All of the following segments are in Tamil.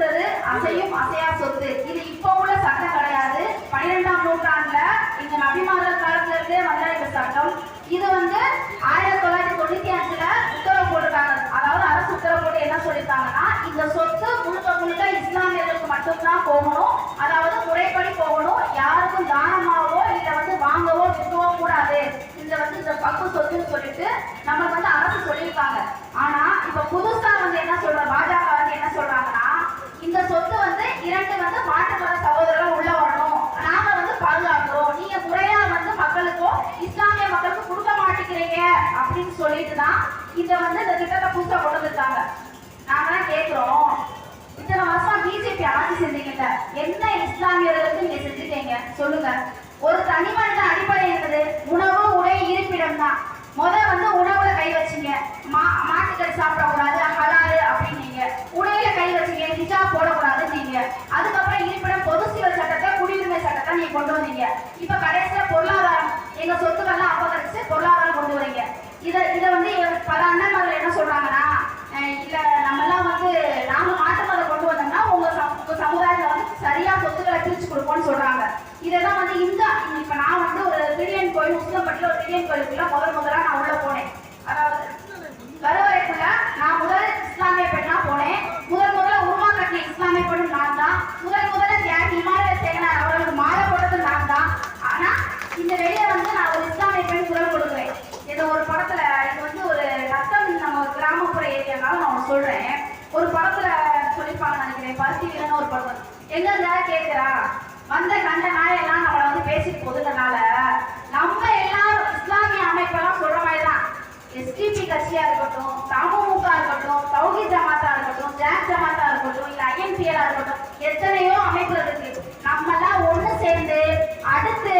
வக்பு அசையும் அசையா சொத்து. இது இப்போ உள்ள சட்டம் கிடையாது. பன்னிரெண்டாம் நூற்றாண்டுல இந்த நபிமார்கள் காலத்துல இருந்தே வந்த இந்த சட்டம். அப்படின்னு சொல்லிட்டு தான் இத வந்து இந்த திட்டத்தை புதுசா கொண்டு வந்திருக்காங்க நாம தான் இத்தனை வருஷம் பிஜேபி ஆட்சி செஞ்சீங்கல்ல என்ன இஸ்லாமியர்களுக்கு நீங்க செஞ்சுட்டீங்க? சொல்லுங்க. ஒரு தனி மனித அடிப்படை என்பது உணவு உடை இருப்பிடம் தான். முத வந்து உணவுல கை வச்சீங்க. மா மாட்டுக்கறி சாப்பிடக்கூடாது ஹலாலு அப்படின்னீங்க. உடையில கை வச்சீங்க ஹிஜா போடக்கூடாதுன்னு நீங்க அதுக்கப்புறம் இருப்பிடம் பொது சிவில் சட்டத்தை குடியுரிமை சட்டத்தை நீங்க கொண்டு வந்தீங்க. இப்ப கடைசியில பொருளாதாரம் எங்க சொத்துக்கள்லாம் அபகரிச்சு பொருளாதாரம் இதை இதை வந்து பல அண்ணன்மார்கள் என்ன சொல்றாங்கன்னா இல்லை நம்மெல்லாம் நம்ம எல்லாம் வந்து நாங்கள் மாற்று கொண்டு வந்தோம்னா உங்க சம- உங்க சமுதாயத்துல வந்து சரியா சொத்துக்களை பிரிச்சு கொடுப்போம்னு சொல்றாங்க. தான் வந்து இந்த இப்போ நான் வந்து ஒரு பிரியாணி கோயில் உசிலம்பட்டில ஒரு பிரியாணி கோயிலுக்குள்ள முதல் முதலாக நான் உள்ள போனேன். அதாவது கருவறைக்குள்ள நான் முதல் இஸ்லாமிய பெண்ணா போனேன் முதல் முதல்ல உருவா கட்டிய இஸ்லாமிய பெண்ணும் நான் தான் முதல் முதல்ல தியாகி இமாலய சேகனார் அவர்களுக்கு மாலை போட்டது நான் தான் ஆனா இந்த வெளியே வந்து நான் ஒரு இஸ்லாமிய பெண் குரல் கொடுக்குறேன் இது ஒரு படத்துல இது வந்து ஒரு ரத்தம் நம்ம ஒரு கிராமப்புற ஏரியானால நான் ஒண்ணு சொல்றேன். ஒரு படத்துல சொல்லிருப்பாங்க நினைக்கிறேன். பருத்தி வீரன்னு ஒரு படம் எங்க இருந்தா கேக்குறா? வந்த கண்ட நாயெல்லாம் நம்மள வந்து பேசிட்டு போதுனால நம்ம எல்லாரும் இஸ்லாமிய அமைப்பெல்லாம் சொல்ற மாதிரி தான் எஸ்டிபி கட்சியா இருக்கட்டும் தமுக இருக்கட்டும் தௌஹி ஜமாத்தா இருக்கட்டும் ஜாக் ஜமாத்தா இருக்கட்டும் இல்ல ஐஎன்பிஎலா இருக்கட்டும் எத்தனையோ அமைப்புகள் இருக்கு நம்ம எல்லாம் ஒண்ணு சேர்ந்து அடுத்து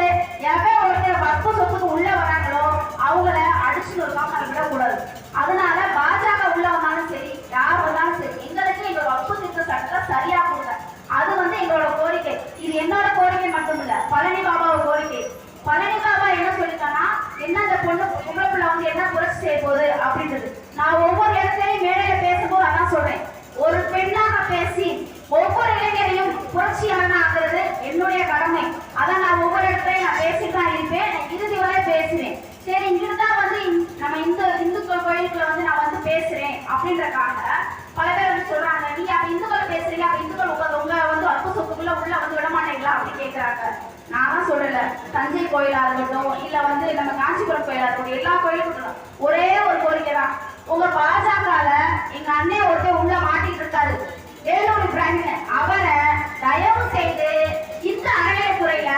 எவன் ஒருத்தர் வற்பு சொத்துக்கு உள்ள வராங்களோ அவங்கள அடிச்சு நொறுக்காம நம்ம விடக்கூடாது அதனால பாஜக உள்ள வந்தாலும் சரி யார் வந்தாலும் சரி எங்களுக்கு எங்களோட வற்பு திட்ட சட்டத்தை சரியா கொடுங்க அது வந்து எங்களோட கோரிக்கை இது என்னோட கோரிக்கை மட்டும் இல்ல பழனி பாபாவோட கோரிக்கை பழனி பாபா என்ன சொல்லிட்டானா என்ன அந்த பொண்ணு பொம்பளை பிள்ளை வந்து என்ன புரட்சி செய்ய போகுது அப்படின்றது நான் ஒவ்வொரு இடத்துலயும் மேடையில பேசும்போது அதான் சொல்றேன் ஒரு பெண்ணாக பேசி ஒவ்வொரு இளைஞரையும் என்னுடைய கடமை. அதான் நான் ஒவ்வொரு இடத்துலையும் நான் பேசிட்டு தான் இருப்பேன். இறுதி வரை பேசுவேன். சரி இங்கிட்டு வந்து நம்ம இந்து இந்து கோயிலுக்குள்ள வந்து நான் வந்து பேசுறேன் அப்படின்றக்காக பல பேர் வந்து சொல்றாங்க நீ அப்ப இந்துக்கள் பேசுறீங்க அப்ப இந்துக்கள் உங்க உங்க வந்து அற்பு சொத்துக்குள்ள உள்ள வந்து விட மாட்டீங்களா? அப்படின்னு கேட்கிறாங்க நான் தான் சொல்லல. தஞ்சை கோயிலா இருக்கட்டும் இல்ல வந்து நம்ம காஞ்சிபுரம் கோயிலா இருக்கட்டும் எல்லா கோயிலுக்கும் ஒரே ஒரு கோரிக்கை தான் உங்க பாஜகல எங்க அண்ணே ஒருத்தர் உள்ள மாட்டிட்டு இருக்காரு. வேலூர் பிராண்ட் அவரை தயவு செய்து இந்த அறநிலையத்துறையில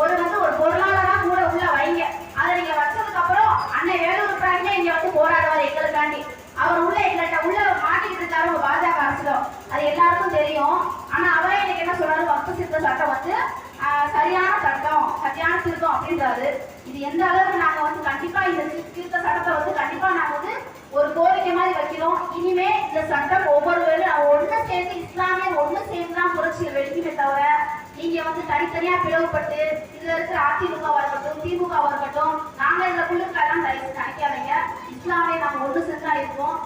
ஒரு வந்து ஒரு பொருளாளராக கூட உள்ள வைங்க. அதை நீங்க வச்சதுக்கு அப்புறம் அண்ணன் வேலூர் பிராண்டே இங்க வந்து போராடுவார் எங்களுக்காண்டி. அவர் உள்ள எங்கள்கிட்ட உள்ள மாட்டிக்கிட்டு இருக்காரு உங்க பாஜக அரசிடம். அது எல்லாருக்கும் தெரியும். ஆனா அவரே எனக்கு என்ன சொல்றாரு வக்பு சித்த சட்டம் வந்து சரியான சட்டம் சரியான திருத்தம் அப்படின்றாரு. இது எந்த அளவுக்கு நாங்க வந்து கண்டிப்பா இந்த திருத்த சட்டத்தை வந்து கண்டிப்பா நாங்க வந்து ஒரு கோரிக்கை மாதிரி வைக்கிறோம். இனிமே இந்த சட்டம் சேர்ந்து இஸ்லாமே ஒண்ணு சேர்ந்து தான் புரட்சியில் வெடிக்குமே தவிர நீங்க வந்து தனித்தனியா பிளவுபட்டு இதுல இருக்கிற அதிமுகவா இருக்கட்டும் திமுகவா இருக்கட்டும் நாங்க இந்த குழுக்கள் எல்லாம் தயவு நினைக்காதீங்க இஸ்லாமே நாங்க ஒண்ணு சேர்ந்தா இருக்கோம்.